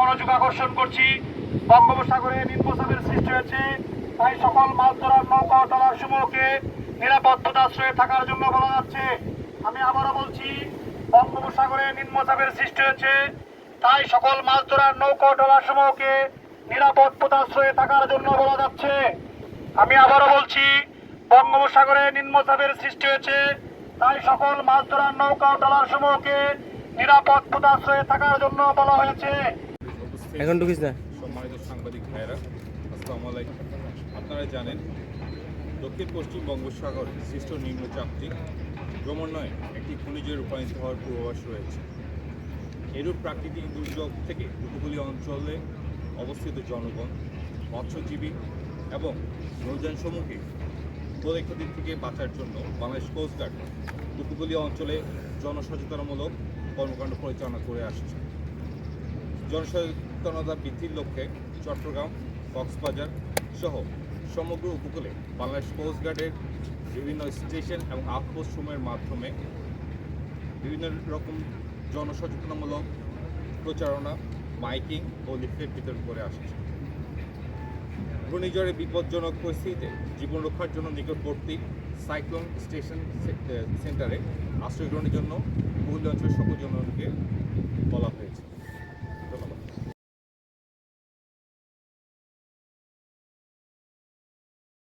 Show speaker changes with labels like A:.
A: মনোযোগ আকর্ষণ করছি। বঙ্গোপসাগরে নিম্নচাপের সৃষ্টি হয়েছে। তাই সকল মাছ ধরার নৌকা ও ট্রলার সমূহকে নিরাপদ আশ্রয়ে থাকার জন্য বলা যাচ্ছে। আমি আবারও বলছি, বঙ্গোপসাগরে নিম্নচাপের সৃষ্টি হয়েছে। তাই সকল মাছ ধরার নৌকা ও ট্রলার সমূহকে নিরাপদ আশ্রয়ে থাকার জন্য বলা যাচ্ছে। আমি আবারও বলছি, বঙ্গোপসাগরে নিম্নচাপের সৃষ্টি হয়েছে। তাই সকল মাছ ধরার নৌকা ও ট্রলার সমূহকে নিরাপদ আশ্রয়ে থাকার জন্য বলা হয়েছে।
B: এখন ঢুকিস না?
C: সম্মানিত সাংবাদিক ভাইয়েরা, আসসালামু আলাইকুম। আপনারা জানেন, দক্ষিণ পশ্চিম বঙ্গোপসাগরে সৃষ্ট নিম্নচাপটি ক্রমান্বয়ে একটি ঘূর্ণিঝড়ে রূপান্তরিত হওয়ার পূর্বাভাস রয়েছে। এরূপ প্রাকৃতিক দুর্যোগ থেকে উপকূলীয় অঞ্চলে অবস্থিত জনগণ, মৎস্যজীবী এবং নৌযানসমূহকে ক্ষতি থেকে বাঁচার জন্য বাংলাদেশ কোস্টগার্ড উপকূলীয় অঞ্চলে জনসচেতনমূলক কর্মকাণ্ড পরিচালনা করে আসছে। জনসচেতনতা বৃদ্ধির লক্ষ্যে চট্টগ্রাম, কক্সবাজার সহ সমগ্র উপকূলে বাংলাদেশ কোস্টগার্ডের বিভিন্ন স্টেশন এবং আউটপোস্ট সমূহের মাধ্যমে বিভিন্ন রকম জনসচেতনামূলক প্রচারণা, মাইকিং ও লিফলেট বিতরণ করে আসছে। ঘূর্ণিঝড়ের বিপজ্জনক পরিস্থিতিতে জীবন রক্ষার জন্য নিকটবর্তী সাইক্লোন স্টেশন সেন্টারে আশ্রয় গ্রহণের জন্য উপকূলীয় অঞ্চলের সকল জনগণকে বলা হয়েছে।